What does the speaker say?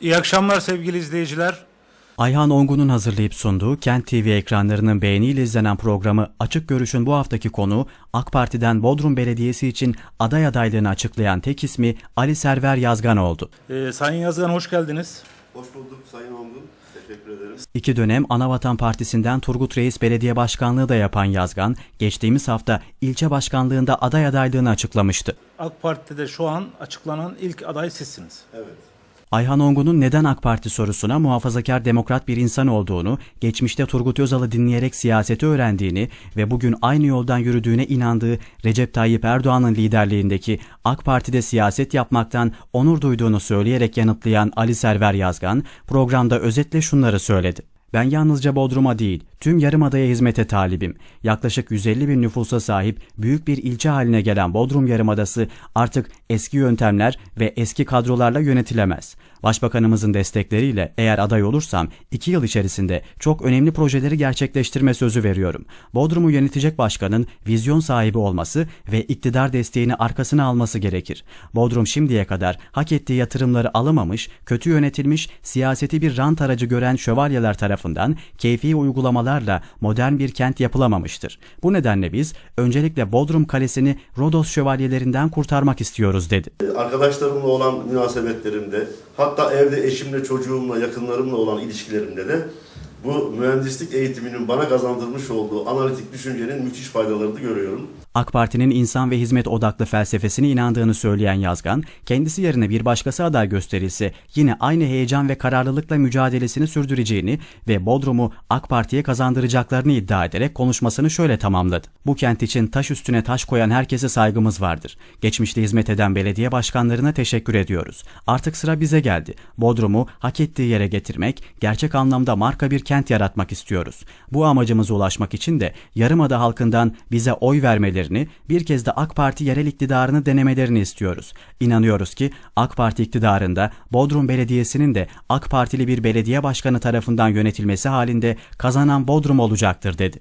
İyi akşamlar sevgili izleyiciler. Ayhan Ongun'un hazırlayıp sunduğu Kent TV ekranlarının beğeniyle izlenen programı Açık Görüş'ün bu haftaki konu AK Parti'den Bodrum Belediyesi için aday adaylığını açıklayan tek ismi Ali Server Yazgan oldu. Ee, Sayın Yazgan hoş geldiniz. Hoş bulduk Sayın Ongun. Teşekkür ederim. İki dönem Anavatan Partisi'nden Turgut Reis Belediye Başkanlığı da yapan Yazgan, geçtiğimiz hafta ilçe başkanlığında aday adaylığını açıklamıştı. AK Parti'de şu an açıklanan ilk aday sizsiniz. Evet. Ayhan Ongun'un neden AK Parti sorusuna muhafazakar demokrat bir insan olduğunu, geçmişte Turgut Özal'ı dinleyerek siyaseti öğrendiğini ve bugün aynı yoldan yürüdüğüne inandığı Recep Tayyip Erdoğan'ın liderliğindeki AK Parti'de siyaset yapmaktan onur duyduğunu söyleyerek yanıtlayan Ali Server Yazgan, programda özetle şunları söyledi. Ben yalnızca Bodrum'a değil, tüm Yarımada'ya hizmete talibim. Yaklaşık 150 bin nüfusa sahip büyük bir ilçe haline gelen Bodrum Yarımadası artık eski yöntemler ve eski kadrolarla yönetilemez. Başbakanımızın destekleriyle eğer aday olursam 2 yıl içerisinde çok önemli projeleri gerçekleştirme sözü veriyorum. Bodrum'u yönetecek başkanın vizyon sahibi olması ve iktidar desteğini arkasına alması gerekir. Bodrum şimdiye kadar hak ettiği yatırımları alamamış, kötü yönetilmiş, siyaseti bir rant aracı gören şövalyeler tarafından keyfi uygulamalarla modern bir kent yapılamamıştır. Bu nedenle biz öncelikle Bodrum Kalesi'ni Rodos şövalyelerinden kurtarmak istiyoruz dedi. Arkadaşlarımla olan münasebetlerimde, hatta evde eşimle, çocuğumla, yakınlarımla olan ilişkilerimde de bu mühendislik eğitiminin bana kazandırmış olduğu analitik düşüncenin müthiş faydalarını görüyorum. AK Parti'nin insan ve hizmet odaklı felsefesine inandığını söyleyen Yazgan, kendisi yerine bir başkası aday gösterilse yine aynı heyecan ve kararlılıkla mücadelesini sürdüreceğini ve Bodrum'u AK Parti'ye kazandıracaklarını iddia ederek konuşmasını şöyle tamamladı. Bu kent için taş üstüne taş koyan herkese saygımız vardır. Geçmişte hizmet eden belediye başkanlarına teşekkür ediyoruz. Artık sıra bize geldi. Bodrum'u hak ettiği yere getirmek, gerçek anlamda marka bir kent yaratmak istiyoruz. Bu amacımıza ulaşmak için de Yarımada halkından bize oy vermelerini, bir kez de AK Parti yerel iktidarını denemelerini istiyoruz. İnanıyoruz ki AK Parti iktidarında Bodrum Belediyesi'nin de AK Partili bir belediye başkanı tarafından yönetilmesi halinde kazanan Bodrum olacaktır dedi.